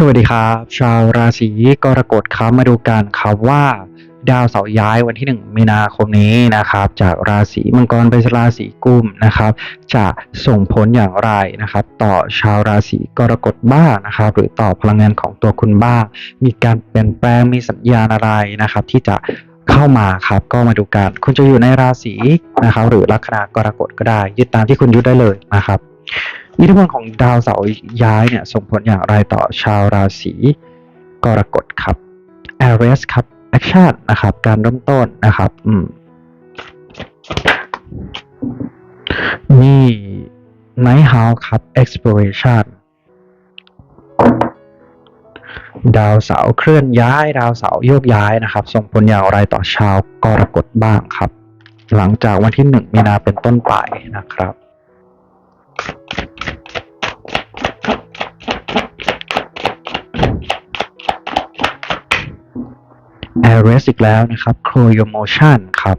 สวัสดีครับ ชาวราศีกรกฎครับมาดูกันครับว่า ดาวเสาร์ย้ายวันที่ 1 มีนาคมนี้นะครับ จากราศีมังกรไปราศีกุมนะครับ จะส่งผลอย่างไรนะครับ ต่อชาวราศีกรกฎบ้างนะครับ หรือต่อพลังงานของตัวคุณบ้างมีการเปลี่ยนแปลงมีสัญญาณอะไรนะครับ ที่จะเข้ามาครับก็มาดูกันคุณจะอยู่ในราศีนะครับ หรือลัคนากรกฎก็ได้ ยึดตามที่คุณยึดได้เลยนะครับ อิทธิพลของดาวเสาร์ย้ายเนี่ยส่งผลอย่างไรต่อชาวราศีกรกฎครับ Aries ครับ Action นะครับ การเริ่มต้นนะครับ อืมนี่ Night House ครับ Exploration ดาวเสาร์เคลื่อนย้าย ดาวเสาร์โยกย้ายนะครับ ส่งผลอย่างไรต่อชาวกรกฎบ้างครับ หลังจากวันที่หนึ่งมีนาเป็นต้นไปนะครับ a r e s อีกแล้วนะครับ c r o y o motion ครับ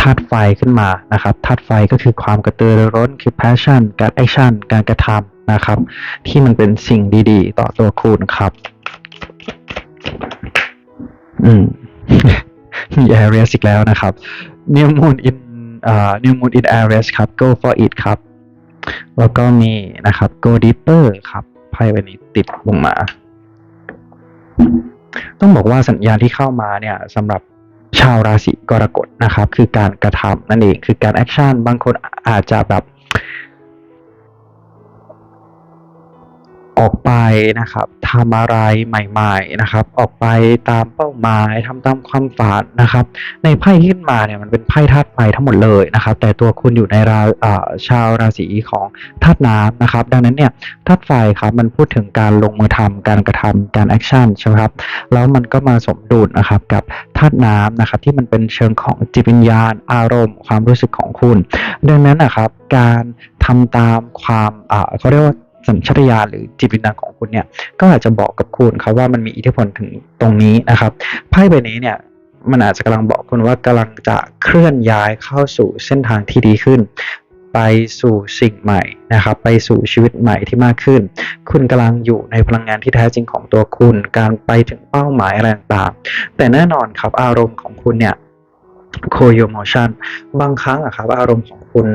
ธาตุไฟขึ้นมานะครับธาตุไฟก็คือความกระตือรือร้นคือ passion การ action การกระทำนะครับ ที่มันเป็นสิ่งดีๆ ต่อตัวคุณครับ อืมมี Aries อีกแล้วนะครับ New Moon in อ่า New Moon in Aries ครับ Go for it ครับ แล้วก็มีนะครับ Go deeper ครับไพ่ใบนี้ติดลงมา ต้องบอกว่าสัญญาณที่เข้ามาเนี่ยสำหรับชาวราศีกรกฎนะครับ คือการกระทำนั่นเองคือการแอคชั่นบางคนอาจจะแบบ ออกไปนะครับทำอะไรใหม่ๆนะครับ ออกไปตามเป้าหมายทำตามความฝันนะครับ ในไพ่ที่ขึ้นมาเนี่ยมันเป็นไพ่ธาตุไฟทั้งหมดเลยนะครับ แต่ตัวคุณอยู่ในราชาวราศีของธาตุน้ำนะครับ ดังนั้นเนี่ยธาตุไฟครับมันพูดถึงการลงมือทำการกระทำการแอคชั่นใช่ไหมครับแล้วมันก็มาสมดุลนะครับกับธาตุน้ำนะครับ ที่มันเป็นเชิงของจิตวิญญาณ อารมณ์ ความรู้สึกของคุณ ดังนั้นนะครับ การทำตามความเขาเรียกว่า สัญชาตญาณหรือจิตวิญญาณของคุณเนี่ยก็อาจจะบอกกับคุณครับว่ามันมีอิทธิพลถึงตรงนี้นะครับไพ่ใบนี้เนี่ยมันอาจจะกำลังบอกคุณว่ากำลังจะเคลื่อนย้ายเข้าสู่เส้นทางที่ดีขึ้น ไปสู่สิ่งใหม่นะครับ ไปสู่ชีวิตใหม่ที่มากขึ้น คุณกำลังอยู่ในพลังงานที่แท้จริงของตัวคุณ การไปถึงเป้าหมายอะไรต่างๆแต่แน่นอนครับอารมณ์ของคุณเนี่ยโคโยโมชันบางครั้งอะครับอารมณ์ของคุณ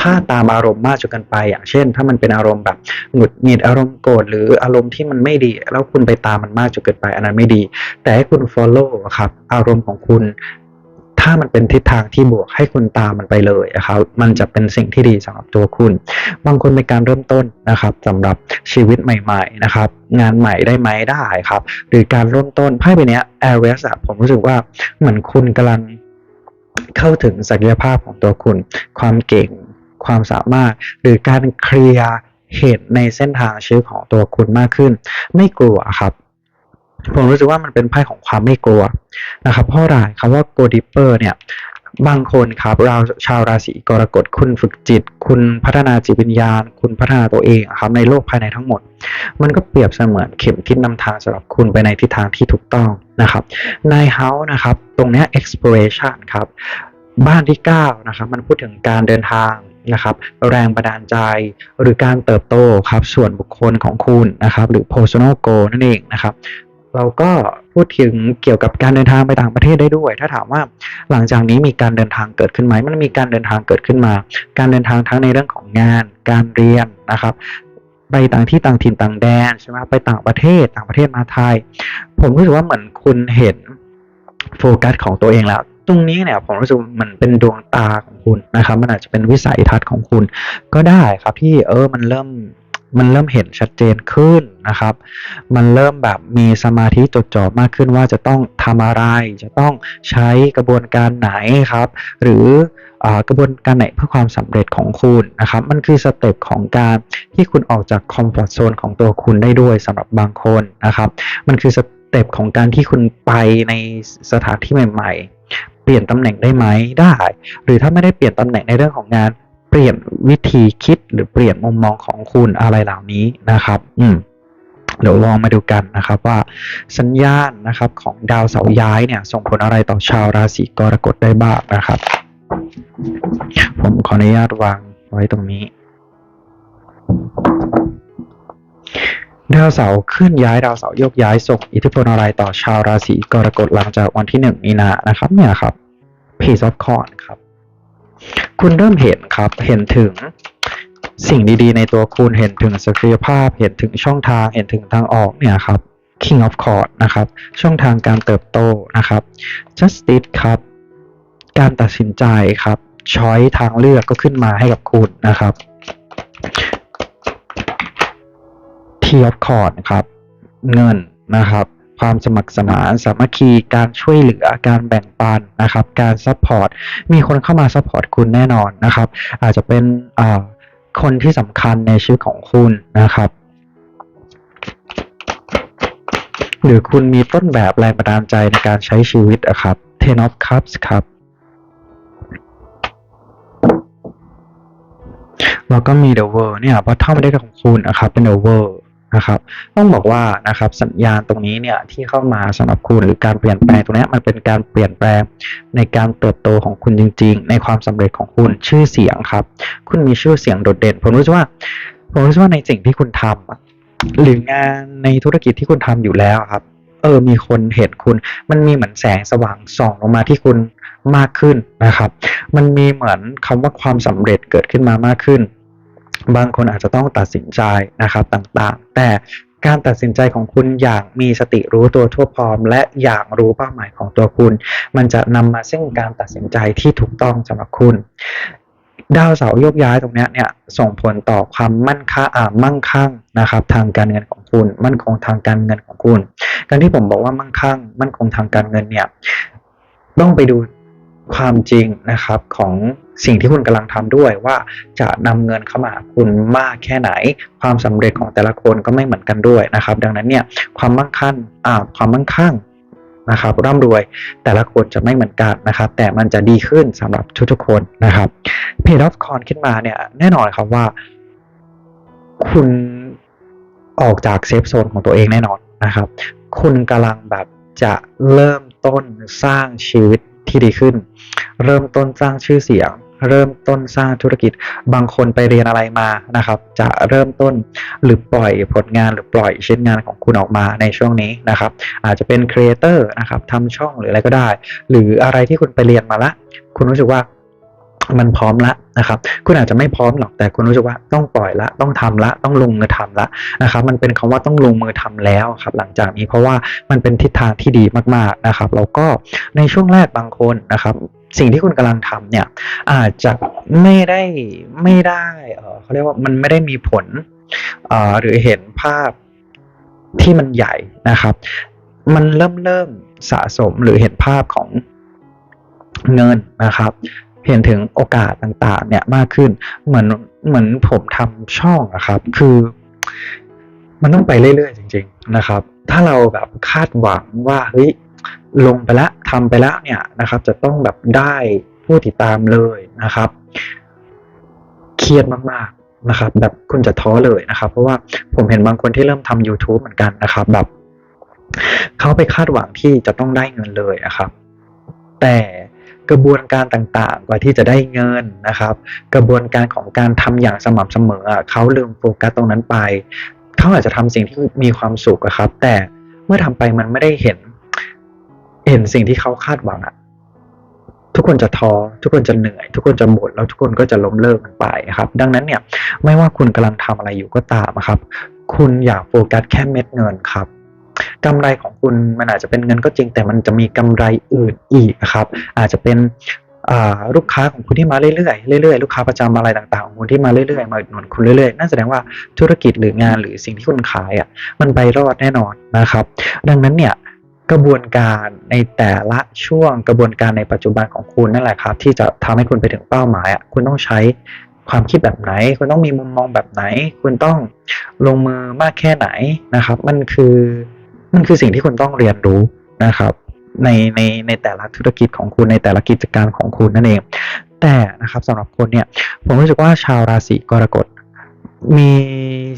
ถ้าตามอารมณ์มากจนเกินไป อย่างเช่น ถ้ามันเป็นอารมณ์แบบหงุดหงิดอารมณ์โกรธหรืออารมณ์ที่มันไม่ดี แล้วคุณไปตามมันมากจนเกินไป อันนั้นไม่ดี แต่ให้คุณ follow ครับอารมณ์ของคุณถ้ามันเป็นทิศทางที่บวกให้คุณตามมันไปเลยนะครับมันจะเป็นสิ่งที่ดีสำหรับตัวคุณ บางคนเป็นการเริ่มต้นนะครับสำหรับชีวิตใหม่ ๆ นะครับ งานใหม่ได้ไหมได้ครับ หรือการเริ่มต้นไพ่ใบนี้ย Aries อะผมรู้สึกว่าเหมือนคุณกำลังเข้าถึงศักยภาพของตัวคุณ ความเก่ง ความสามารถ หรือการเคลียร์เหตุในเส้นทางชีวิตของตัวคุณมากขึ้น ไม่กลัวครับ ผมรู้สึกว่ามันเป็นไพ่ของความไม่กลัวนะครับเพราะอะไรคำว่า go deeper เนี่ยบางคนครับเราชาวราศีกรกฎคุณฝึกจิต คุณพัฒนาจิตวิญญาณ คุณพัฒนาตัวเองครับในโลกภายในทั้งหมด มันก็เปรียบเสมือนเข็มทิศนำทางสำหรับคุณไปในทิศทางที่ถูกต้องนะครับใน house นะครับตรงนี้ exploration ครับบ้านที่9นะครับมันพูดถึงการเดินทาง นะครับ แรงบันดาลใจ หรือการเติบโตครับส่วนบุคคลของคุณนะครับ หรือ personal goal นั่นเองนะครับ เราก็พูดถึงเกี่ยวกับการเดินทางไปต่างประเทศได้ด้วย ถ้าถามว่าหลังจากนี้มีการเดินทางเกิดขึ้นไหมมันมีการเดินทางเกิดขึ้นมา การเดินทางทั้งในเรื่องของงาน การเรียนนะครับไปต่างที่ต่างถิ่นต่างแดนใช่ไหมไปต่างประเทศต่างประเทศมาไทย ผมรู้สึกว่าเหมือนคุณเห็นโฟกัสของตัวเองแล้ว ตรงนี้เนี่ยผมรู้สึกมันเป็นดวงตาของคุณนะครับ มันอาจจะเป็นวิสัยทัศน์ของคุณ ก็ได้ครับที่เออมันเริ่มมันเริ่มเห็นชัดเจนขึ้นนะครับ มันเริ่มแบบมีสมาธิจดจ่อมากขึ้นว่าจะต้องทำอะไร จะต้องใช้กระบวนการไหนครับ หรืออกระบวนการไหนเพื่อความสำเร็จของคุณนะครับ มันคือสเต็ปของการที่คุณออกจากคอมฟอร์ทโซนของตัวคุณได้ด้วยสำหรับบางคนนะครับ มันคือสเต็ปของการที่คุณไปในสถานที่ใหม่ ๆ ปลี่ยนตำแหน่งได้ไหมได้ หรือถ้าไม่ได้เปลี่ยนตำแหน่งในเรื่องของงาน เปลี่ยนวิธีคิดหรือเปลี่ยนมุมมองของคุณอะไรเหล่านี้นะครับ อืมเดี๋ยวลองมาดูกันนะครับว่าสัญญาณนะครับของดาวเสาย้ายเนี่ย ส่งผลอะไรต่อชาวราศีกรกฎได้บ้างนะครับ ผมขออนุญาตวางไว้ตรงนี้ ดาวเสาร์เคลื่อนย้ายดาวเสาร์โยกย้ายส่งอิทธิพลอะไรต่อชาวราศีกรกฎหลังจากวันที่หนึ่งมีนานะครับเนี่ยครับ Page of c o r n ครับ คุณเริ่มเห็นครับเห็นถึงสิ่งดีๆ ในตัวคุณเห็นถึงศักยภาพ เห็นถึงช่องทาง เห็นถึงทางออกเนี่ยครับ King of c o r d นะครับ ช่องทางการเติบโตนะครับ Justice ครับ การตัดสินใจครับช้อยทางเลือกก็ขึ้นมาให้กับคุณนะครับ T of c o r d นะครับ เงินนะครับ ความสมัครสมานสามัคคีการช่วยเหลือการแบ่งปันนะครับ การซัพพอร์ตมีคนเข้ามาซัพพอร์ตคุณแน่นอนนะครับ อาจจะเป็นคนที่สำคัญในชีวิตของคุณนะครับหรือคุณมีต้นแบบแรงบันดาลใจในการใช้ชีวิตอะครับ Ten of Cups ครับ แล้วก็มี The World เนี่ยพอเข้ามาได้ของคุณนะครับ เป็น The World นะครับต้องบอกว่านะครับสัญญาณตรงนี้เนี่ยที่เข้ามาสำหรับคุณหรือการเปลี่ยนแปลงตรงนี้มันเป็นการเปลี่ยนแปลงในการเติบโตของคุณจริง ๆ ในความสำเร็จของคุณชื่อเสียงครับ คุณมีชื่อเสียงโดดเด่น ผมรู้สึกว่าผมรู้สึกว่าในสิ่งที่คุณทำอะหรืองานในธุรกิจที่คุณทำอยู่แล้วครับ เออมีคนเห็นคุณ มันมีเหมือนแสงสว่างส่องลงมาที่คุณมากขึ้นนะครับ มันมีเหมือนคำว่าความสำเร็จเกิดขึ้นมามากขึ้น บางคนอาจจะต้องตัดสินใจนะครับต่างๆ แต่การตัดสินใจของคุณอย่างมีสติรู้ตัวทั่วพร้อม และอย่างรู้เป้าหมายของตัวคุณ มันจะนำมาซึ่งการตัดสินใจที่ถูกต้องสำหรับคุณ ดาวเสาโยกย้ายตรงนี้เนี่ยส่งผลต่อความมั่นค่าอ่ามั่งคั่งนะครับ ทางการเงินของคุณ มั่นคงทางการเงินของคุณ การที่ผมบอกว่ามั่งคั่ง มั่นคงทางการเงินเนี่ยต้องไปดูความจริงนะครับของ สิ่งที่คุณกำลังทำด้วยว่าจะนำเงินเข้ามาคุณมากแค่ไหน ความสำเร็จของแต่ละคนก็ไม่เหมือนกันด้วยนะครับ ดังนั้นเนี่ยความมั่งคั่งอ่าความมั่งคั่งนะครับร่ำรวยแต่ละคนจะไม่เหมือนกันนะครับ แต่มันจะดีขึ้นสำหรับทุกๆคนนะครับเพจออฟคอนขึ้นมาเนี่ยแน่นอนครับว่า คุณออกจากเซฟโซนของตัวเองแน่นอนนะครับ คุณกำลังแบบจะเริ่มต้นสร้างชีวิตที่ดีขึ้น เริ่มต้นสร้างชื่อเสียง เริ่มต้นสร้างธุรกิจ บางคนไปเรียนอะไรมานะครับ จะเริ่มต้นหรือปล่อยผลงานหรือปล่อยชิ้นงานของคุณออกมาในช่วงนี้นะครับ อาจจะเป็นครีเอเตอร์นะครับทำช่องหรืออะไรก็ได้ หรืออะไรที่คุณไปเรียนมาละ คุณรู้สึกว่า มันพร้อมละนะครับ คุณอาจจะไม่พร้อมหรอกแต่คุณรู้สึกว่าต้องปล่อยละ ต้องทำละ ต้องลงมือทำละนะครับ มันเป็นคำว่าต้องลงมือทำแล้วครับ หลังจากนี้เพราะว่ามันเป็นทิศทางที่ดีมากๆนะครับ แล้วก็ในช่วงแรกบางคนนะครับ สิ่งที่คุณกำลังทำเนี่ยอาจจะไม่ได้ไม่ได้เออเขาเรียกว่ามันไม่ได้มีผลเอ่อหรือเห็นภาพที่มันใหญ่นะครับ มันเริ่มเริ่มสะสมหรือเห็นภาพของเงินนะครับ เห็นถึงโอกาสต่างๆ เนี่ยมากขึ้น เหมือนเหมือนผมทำช่องอะครับ คือ มันต้องไปเรื่อยๆจริง ๆ นะครับ ถ้าเราแบบคาดหวังว่าเฮ้ยลงไปแล้วทำไปแล้วเนี่ยนะครับ จะต้องแบบได้ผู้ติดตามเลยนะครับ เครียดมากๆนะครับ แบบคุณจะท้อเลยนะครับ เพราะว่าผมเห็นบางคนที่เริ่มทำ YouTube เหมือนกันนะครับ แบบเขาไปคาดหวังที่จะต้องได้เงินเลยนะครับ แต่ กระบวนการต่างๆ กว่าที่จะได้เงินนะครับ กระบวนการของการทำอย่างสม่ำเสมอเขาลืมโฟกัสตรงนั้นไปเขาอาจจะทำสิ่งที่มีความสุขครับ แต่เมื่อทำไปมันไม่ได้เห็น เห็นสิ่งที่เขาคาดหวังอะทุกคนจะท้อทุกคนจะเหนื่อย ทุกคนจะหมดแล้วทุกคนก็จะล้มเลิกมันไปครับ ดังนั้นเนี่ย ไม่ว่าคุณกำลังทำอะไรอยู่ก็ตามครับ คุณอย่าโฟกัสแค่เม็ดเงินครับ กำไรของคุณมันอาจจะเป็นเงินก็จริงแต่มันจะมีกำไรอื่นอีกนะครับ อาจจะเป็นลูกค้าของคุณที่มาเรื่อยๆเรื่อยๆลูกค้าประจำอะไรต่างๆของคุณที่มาเรื่อยๆมาหนุนคุณเรื่อยๆนั่นแสดงว่าธุรกิจหรืองานหรือสิ่งที่คุณขายอะมันไปรอดแน่นอนนะครับ ดังนั้นเนี่ยกระบวนการในแต่ละช่วงกระบวนการในปัจจุบันของคุณนั่นแหละครับ ที่จะทำให้คุณไปถึงเป้าหมายอะคุณต้องใช้ความคิดแบบไหน คุณต้องมีมุมมองแบบไหน คุณต้องลงมือมากแค่ไหนนะครับ มันคือ มันคือสิ่งที่คุณต้องเรียนรู้นะครับ ในในในแต่ละธุรกิจของคุณในแต่ละกิจการของคุณนั่นเอง แต่นะครับสำหรับคนเนี่ยผมรู้สึกว่าชาวราศีกรกฎมี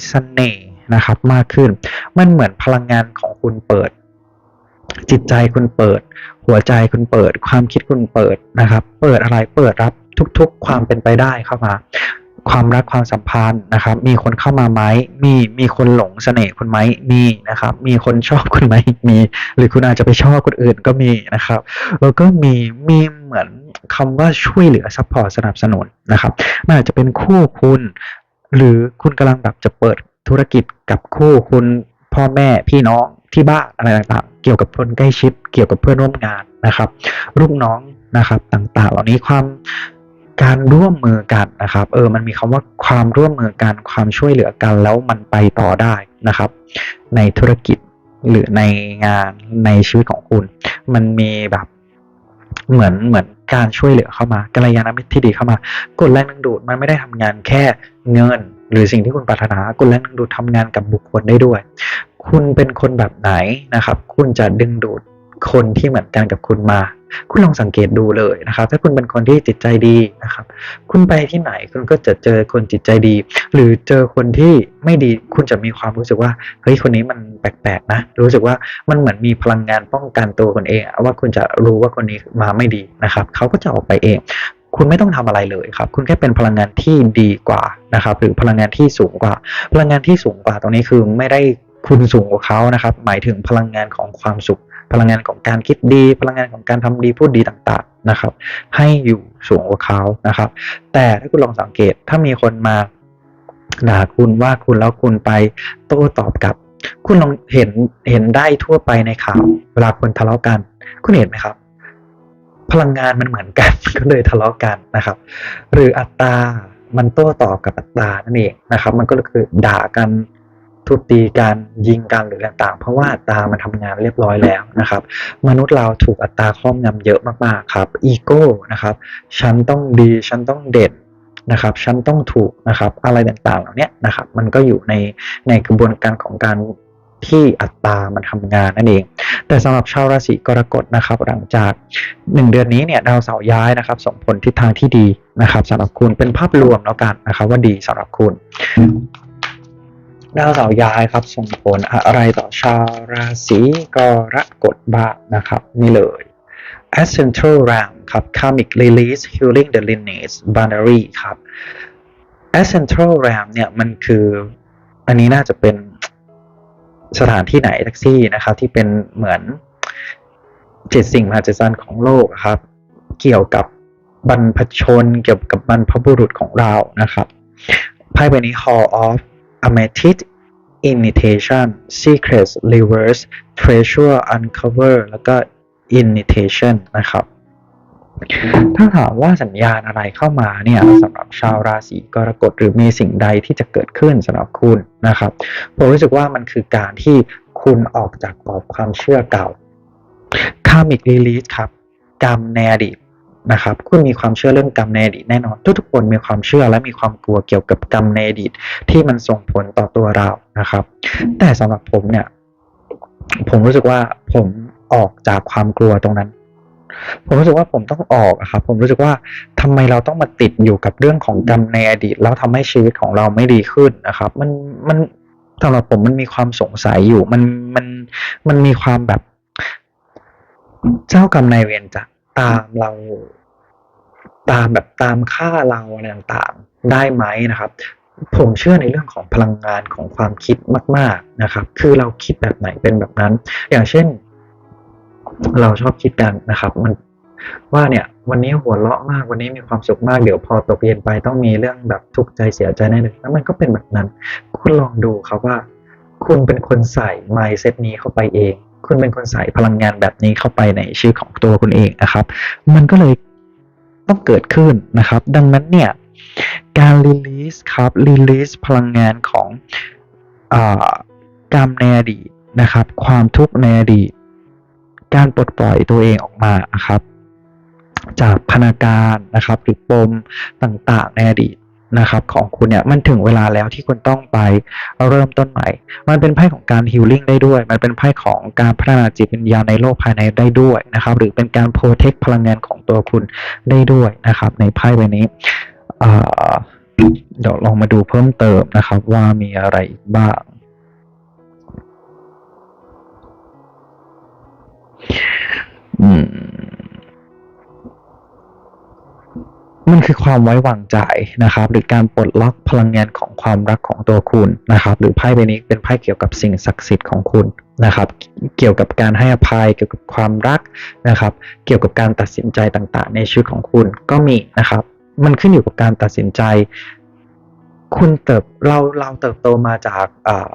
เสน่ห์นะครับมากขึ้น มันเหมือนพลังงานของคุณเปิด จิตใจคุณเปิด หัวใจคุณเปิด ความคิดคุณเปิดนะครับ เปิดอะไรเปิดรับทุกๆ ความเป็นไปได้เข้ามา ความรักความสัมพันธ์นะครับ มีคนเข้ามาไหมมีมีคนหลงเสน่ห์คุณไหมมีนะครับ มีคนชอบคุณไหมมี หรือคุณอาจจะไปชอบคนอื่นก็มีนะครับแล้วก็มีมีเหมือนคำว่าช่วยเหลือซัพพอร์ตสนับสนุนนะครับมันอาจจะเป็นคู่คุณ หรือคุณกำลังแบบจะเปิดธุรกิจกับคู่คุณพ่อแม่พี่น้องที่บ้านอะไรต่างๆ เกี่ยวกับคนใกล้ชิด เกี่ยวกับเพื่อนร่วมงานนะครับลูกน้องนะครับ ต่างๆ เหล่านี้ความ การร่วมมือกันนะครับ เออ มันมีคำว่าความร่วมมือกันความช่วยเหลือกันแล้วมันไปต่อได้นะครับ ในธุรกิจหรือในงานในชีวิตของคุณ มันมีแบบเหมือนเหมือนการช่วยเหลือเข้ามากัลยาณมิตรที่ดีเข้ามากฎแรงดึงดูดมันไม่ได้ทำงานแค่เงิน หรือสิ่งที่คุณปรารถนากฎแรงดึงดูดทำงานกับบุคคลได้ด้วย คุณเป็นคนแบบไหนนะครับ คุณจะดึงดูด คนที่เหมือนกันกับคุณมา คุณลองสังเกตดูเลยนะครับ ถ้าคุณเป็นคนที่จิตใจดีนะครับ คุณไปที่ไหนคุณก็จะเจอคนจิตใจดี หรือเจอคนที่ไม่ดีคุณจะมีความรู้สึกว่าเฮ้ยคนนี้มันแปลกๆนะ รู้สึกว่ามันเหมือนมีพลังงานป้องกันตัวคนเองว่าคุณจะรู้ว่าคนนี้มาไม่ดีนะครับเขาก็จะออกไปเองคุณไม่ต้องทำอะไรเลยครับ คุณแค่เป็นพลังงานที่ดีกว่านะครับ หรือพลังงานที่สูงกว่า พลังงานที่สูงกว่าตรงนี้คือไม่ได้คุณสูงกว่าเขานะครับ หมายถึงพลังงานของความสุข พลังงานของการคิดดี พลังงานของการทำดีพูดดีต่างๆนะครับ ให้อยู่สูงกว่าเขานะครับ แต่ถ้าคุณลองสังเกตถ้ามีคนมาด่าคุณว่าคุณแล้วคุณไปโต้ตอบกับ คุณลองเห็นเห็นได้ทั่วไปในข่าวเวลาคนทะเลาะกัน คุณเห็นไหมครับ พลังงานมันเหมือนกัน ก็เลยทะเลาะกันนะครับ หรืออัตรามันโต้ตอบกับอัตรานั่นเองนะครับ มันก็คือด่ากัน ทุบตีกันยิงกันหรือต่างๆ เพราะว่าอัตรามันทำงานเรียบร้อยแล้วนะครับ มนุษย์เราถูกอัตราครอบงำเยอะมากๆครับอีโก้นะครับฉันต้องดีฉันต้องเด่นนะครับฉันต้องถูกนะครับอะไรต่างๆ เหล่านี้นะครับ มันก็อยู่ในในกระบวนการของการที่อัตรามันทำงานนั่นเอง แต่สำหรับชาวราศีกรกฎนะครับ หลังจาก 1 เดือนนี้เนี่ยดาวเสาร์ย้ายนะครับ ส่งผลทิศทางที่ดีนะครับสำหรับคุณเป็นภาพรวมแล้วกันนะครับ ว่าดีสำหรับคุณ ดาวเสาร์ย้ายครับส่งผลอะไรต่อชาวราศีกรกฎบ้างนะครับนี่เลย Ascentral Ram ครับ Karmic Release Healing the Lineage Boundary ครับ Ascentral Ram เนี่ยมันคืออันนี้น่าจะเป็นสถานที่ไหนแท็กซี่นะครับ ที่เป็นเหมือนเจ็ดสิ่งมหัศจรรย์ของโลกครับ เกี่ยวกับบรรพชน เกี่ยวกับบรรพบุรุษของเรานะครับไพ่ใบนี้ Hall of Amethyst Initiation Secrets Reverse Treasure Uncover แล้วก็ Initiation นะครับ ถ้าถามว่าสัญญาณอะไรเข้ามาเนี่ยสำหรับชาวราศีกรกฎหรือมีสิ่งใดที่จะเกิดขึ้นสำหรับคุณนะครับผมรู้สึกว่ามันคือการที่คุณออกจากกรอบความเชื่อเก่า Karmic Release ครับ กรรมในอดีต นะครับคุณมีความเชื่อเรื่องกรรมในอดีตแน่นอน ทุกๆคนมีความเชื่อและมีความกลัวเกี่ยวกับกรรมในอดีตที่มันส่งผลต่อตัวเรานะครับ แต่สำหรับผมเนี่ย ผมรู้สึกว่าผมออกจากความกลัวตรงนั้น ผมรู้สึกว่าผมต้องออกครับผมรู้สึกว่าทำไมเราต้องมาติดอยู่กับเรื่องของกรรมในอดีต แล้วทำให้ชีวิตของเราไม่ดีขึ้นนะครับ มันมันสำหรับผมมันมีความสงสัยอยู่ มันมันมันมีความแบบ เจ้ากรรมนายเวรจ้ะ ตามเรา ตามแบบตามฆ่าเราอะไรต่างๆได้ไหมนะครับ ผมเชื่อในเรื่องของพลังงานของความคิดมาก ๆนะครับ คือเราคิดแบบไหนเป็นแบบนั้น อย่างเช่น เราชอบคิดกันนะครับ มันว่าเนี่ย วันนี้หัวเราะมากวันนี้มีความสุขมากเดี๋ยวพอตกเย็นไปต้องมีเรื่องแบบทุกข์ใจเสียใจแน่เลยแล้วมันก็เป็นแบบนั้น คุณลองดูครับว่า คุณเป็นคนใส่ mindset นี้เข้าไปเอง คุณเป็นคนใส่พลังงานแบบนี้เข้าไปในชีวิตของตัวคุณเองนะครับ มันก็เลยต้องเกิดขึ้นนะครับ ดังนั้นเนี่ยการ release ครับ release พลังงานของอากรรมในอดีตนะครับ ความทุกข์ในอดีต การปลดปล่อยตัวเองออกมานะครับ จากพนาการนะครับหรือปมต่างๆในอดีต นะครับของคุณเนี่ยมันถึงเวลาแล้วที่คุณต้องไปเริ่มต้นใหม่ มันเป็นไพ่ของการฮิลลิ่งได้ด้วย มันเป็นไพ่ของการพัฒนาจิตวิญญาณในโลกภายในได้ด้วยนะครับ หรือเป็นการโปรเทคพลังงานของตัวคุณได้ด้วยนะครับ ในไพ่ใบนี้เดี๋ยวลองมาดูเพิ่มเติมนะครับ ว่ามีอะไรอีกบ้างอืม มันคือความไว้วางใจนะครับ หรือการปลดล็อกพลังงานของความรักของตัวคุณนะครับ หรือไพ่ใบนี้เป็นไพ่เกี่ยวกับสิ่งศักดิ์สิทธิ์ของคุณนะครับ เกี่ยวกับการให้อภัยเกี่ยวกับความรักนะครับ เกี่ยวกับการตัดสินใจต่างๆ ในชีวิตของคุณก็มีนะครับ มันขึ้นอยู่กับการตัดสินใจ คุณเติบเราเราเติบโตมาจากอ่า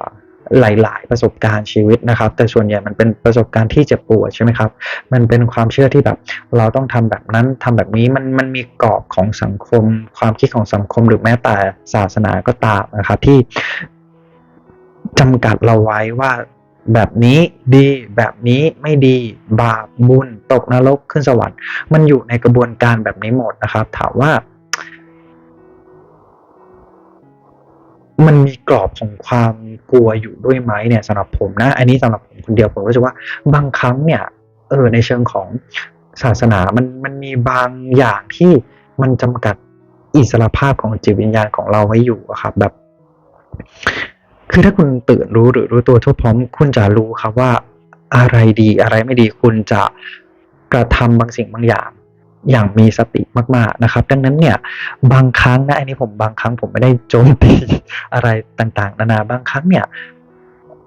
หลาย ๆ ประสบการณ์ชีวิตนะครับ แต่ส่วนใหญ่มันเป็นประสบการณ์ที่เจ็บปวดใช่ไหมครับ มันเป็นความเชื่อที่แบบเราต้องทำแบบนั้นทำแบบนี้มันมันมีกรอบของสังคม ความคิดของสังคมหรือแม้แต่ศาสนาก็ตามนะครับที่จำกัดเราไว้ว่าแบบนี้ดีแบบนี้ไม่ดีบาปบุญตกนรกขึ้นสวรรค์ มันอยู่ในกระบวนการแบบนี้หมดนะครับ ถามว่า มันมีกรอบของความกลัวอยู่ด้วยไหมเนี่ยสำหรับผมนะ อันนี้สำหรับผมคนเดียวผมรู้สึกว่าบางครั้งเนี่ยเออในเชิงของศาสนามันมันมีบางอย่างที่มันจำกัดอิสระภาพของจิตวิญญาณของเราไว้อยู่ครับแบบ คือถ้าคุณตื่นรู้หรือรู้ตัวทั่วพร้อม คุณจะรู้ครับว่าอะไรดีอะไรไม่ดีคุณจะกระทำบางสิ่งบางอย่าง อย่างมีสติมากๆนะครับ ดังนั้นเนี่ยบางครั้งนะอันนี้ผมบางครั้งผมไม่ได้โจมตีอะไรต่างๆ นานาบางครั้งเนี่ย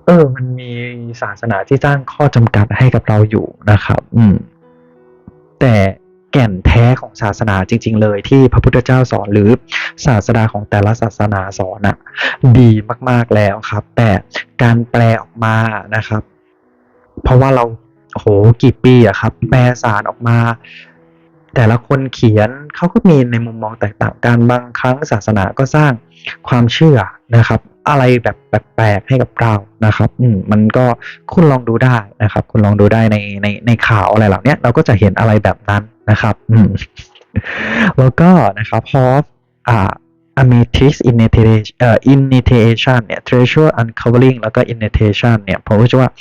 เออ มันมีศาสนาที่สร้างข้อจำกัดให้กับเราอยู่นะครับ อืม แต่แก่นแท้ของศาสนาจริง ๆ เลยที่พระพุทธเจ้าสอนหรือศาสดาของแต่ละศาสนาสอนอะดีมาก ๆแล้วครับ แต่การแปลออกมานะครับ เพราะว่าเราโหกี่ปีอะครับ แปลสารออกมา แต่ละคนเขียนเขาก็มีในมุมมองแตกต่างกันบางครั้งศาสนาก็สร้างความเชื่อนะครับ อะไรแบบแปลกๆให้กับเรานะครับอืมมันก็คุณลองดูได้นะครับ คุณลองดูได้ในในในข่าวอะไรเหล่านี้เราก็จะเห็นอะไรแบบนั้นนะครับอืมแล้วก็นะครับพออ่า amethyst initiation เอ่อ initiation เนี่ย treasure uncovering แล้วก็ initiation เนี่ยผมรู้สึกว่า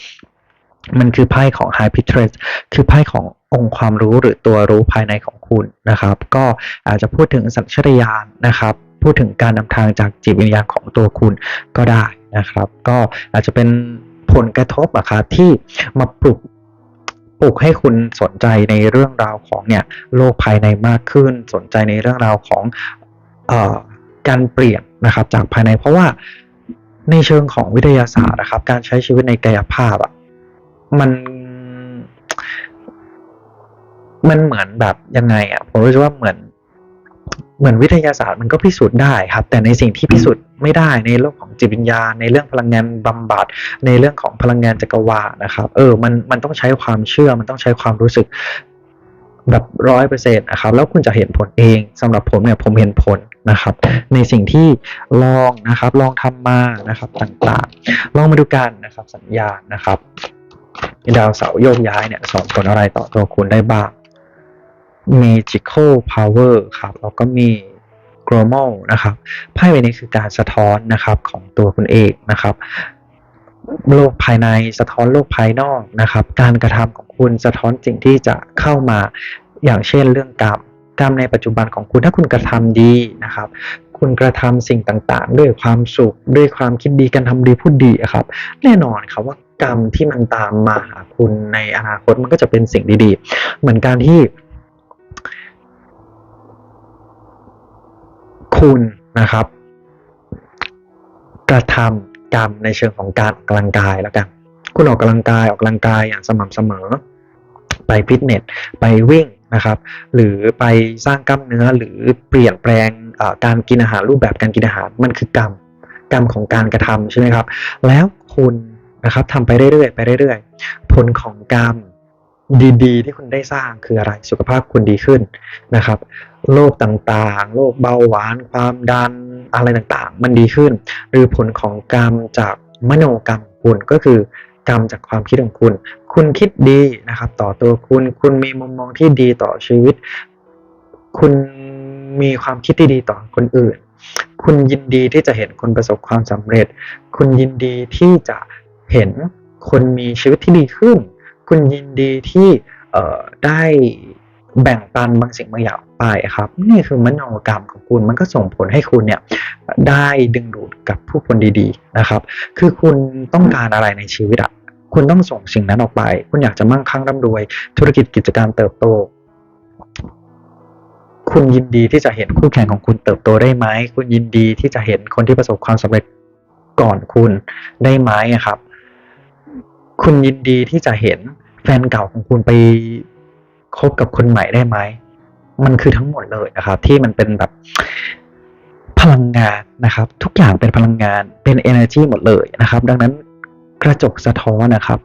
มันคือไพ่ของ high priestess คือไพ่ของ องค์ความรู้หรือตัวรู้ภายในของคุณนะครับ ก็อาจจะพูดถึงสัญชาตญาณนะครับ พูดถึงการนำทางจากจิตวิญญาณของตัวคุณก็ได้นะครับ ก็อาจจะเป็นผลกระทบอะครับที่มาปลุกปลุกให้คุณสนใจในเรื่องราวของเนี่ยโลกภายในมากขึ้น สนใจในเรื่องราวของเอ่อการเปลี่ยนนะครับ จากภายในเพราะว่าในเชิงของวิทยาศาสตร์นะครับ การใช้ชีวิตในกายภาพอะมัน มันเหมือนแบบยังไงอะผมรู้สึกว่าเหมือน เหมือนวิทยาศาสตร์มันก็พิสูจน์ได้ครับ แต่ในสิ่งที่พิสูจน์ไม่ได้ในโลกของจิตวิญญาณ ในเรื่องพลังงานบำบัดในเรื่องของพลังงานจักรวาลนะครับ เออ มันมันต้องใช้ความเชื่อมันต้องใช้ความรู้สึกแบบร้อยเปอร์เซ็นต์นะครับ แล้วคุณจะเห็นผลเองสำหรับผมเนี่ยผมเห็นผลนะครับ ในสิ่งที่ลองนะครับ ลองทำมานะครับต่างๆ ลองมาดูกันนะครับ สัญญาณนะครับดาวเสาร์โยกย้ายเนี่ยส่งผลอะไรต่อตัวคุณได้บ้าง magical power ครับแล้วก็มี g r o m a l นะครับไพ่ใบนี้คือการสะท้อนนะครับของตัวคุณเองนะครับโลกภายในสะท้อนโลกภายนอกนะครับ การกระทำของคุณสะท้อนสิ่งที่จะเข้ามาอย่างเช่นเรื่องกรรมกรรมในปัจจุบันของคุณถ้าคุณกระทำดีนะครับ คุณกระทำสิ่งต่างๆ ด้วยความสุขด้วยความคิดดีการทำดีพูดดีครับ แน่นอนครับว่ากรรมที่มันตามมาหาคุณในอนาคตมันก็จะเป็นสิ่งดีๆ เหมือนการที่ คุณนะครับ กระทำกรรมในเชิงของการออกกำลังกายแล้วกัน คุณออกกำลังกายออกกำลังกายอย่างสม่ำเสมอ ไปฟิตเนสไปวิ่งนะครับ หรือไปสร้างกล้ามเนื้อหรือเปลี่ยนแปลงการกินอาหารรูปแบบการกินอาหารมันคือกรรมกรรมของการกระทำใช่ไหมครับ แล้วคุณนะครับทำไปเรื่อยๆไปเรื่อยๆ ผลของกรรมดีๆ ที่คุณได้สร้างคืออะไรสุขภาพคุณดีขึ้นนะครับ โรคต่างๆ โรคเบาหวาน ความดันอะไรต่างๆ มันดีขึ้น หรือผลของกรรมจากมโนกรรมคุณก็คือกรรมจากความคิดของคุณ คุณคิดดีนะครับต่อตัวคุณ คุณมีมุมมองที่ดีต่อชีวิต คุณมีความคิดที่ดีต่อคนอื่น คุณยินดีที่จะเห็นคนประสบความสำเร็จ คุณยินดีที่จะเห็นคนมีชีวิตที่ดีขึ้น คุณยินดีที่ได้แบ่งปันบางสิ่งบางอย่าง ไปครับ นี่คือมโนกรรมของคุณมันก็ส่งผลให้คุณเนี่ยได้ดึงดูดกับผู้คนดีๆนะครับ คือคุณต้องการอะไรในชีวิตอะคุณต้องส่งสิ่งนั้นออกไป คุณอยากจะมั่งคั่งร่ำรวย ธุรกิจกิจการเติบโต คุณยินดีที่จะเห็นคู่แข่งของคุณเติบโตได้ไหม คุณยินดีที่จะเห็นคนที่ประสบความสำเร็จก่อนคุณได้ไหมครับ คุณยินดีที่จะเห็นแฟนเก่าของคุณไปคบกับคนใหม่ได้ไหม มันคือทั้งหมดเลยนะครับ ที่มันเป็นแบบพลังงานนะครับ ทุกอย่างเป็นพลังงานเป็น energy หมดเลยนะครับ ดังนั้นกระจกสะท้อนนะครับ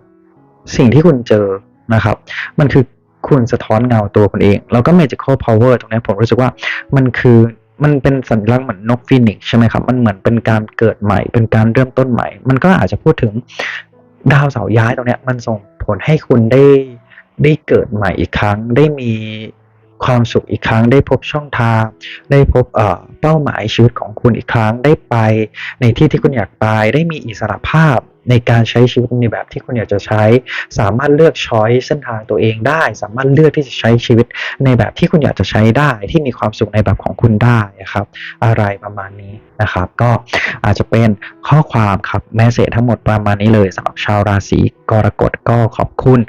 สิ่งที่คุณเจอนะครับ มันคือคุณสะท้อนเงาตัวคุณเอง แล้วก็ magical power ตรงนี้ผมรู้สึกว่ามันคือมันเป็นสัญลักษณ์เหมือนนกฟีนิกซ์ใช่ไหมครับ มันเหมือนเป็นการเกิดใหม่ เป็นการเริ่มต้นใหม่ มันก็อาจจะพูดถึงดาวเสาร์ย้ายตรงเนี้ย มันส่งผลให้คุณได้ได้เกิดใหม่อีกครั้ง ได้มี ความสุขอีกครั้ง ได้พบช่องทาง ได้พบเอ่อเป้าหมายชีวิตของคุณอีกครั้ง ได้ไปในที่ที่คุณอยากไป ได้มีอิสระภาพ ในการใช้ชีวิตในแบบที่คุณอยากจะใช้ สามารถเลือกช้อยเส้นทางตัวเองได้ สามารถเลือกที่จะใช้ชีวิตในแบบที่คุณอยากจะใช้ได้ ที่มีความสุขในแบบของคุณได้ครับ อะไรประมาณนี้นะครับ ก็อาจจะเป็นข้อความครับแมสเซจทั้งหมดประมาณนี้เลยสำหรับชาวราศีกรกฎก็ขอบคุณ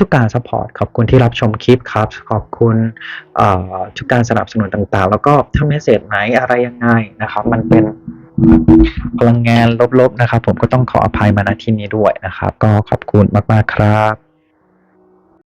ทุกๆการสปอร์ตขอบคุณที่รับชมคลิปครับ ขอบคุณทุกการสนับสนุนต่างๆ แล้วก็ถ้าเมสเซจไหนอะไรยังไงนะครับ มันเป็น พลังงานลบๆนะครับ ผมก็ต้องขออภัยมาณที่นี้ด้วยนะครับ ก็ขอบคุณมากๆครับ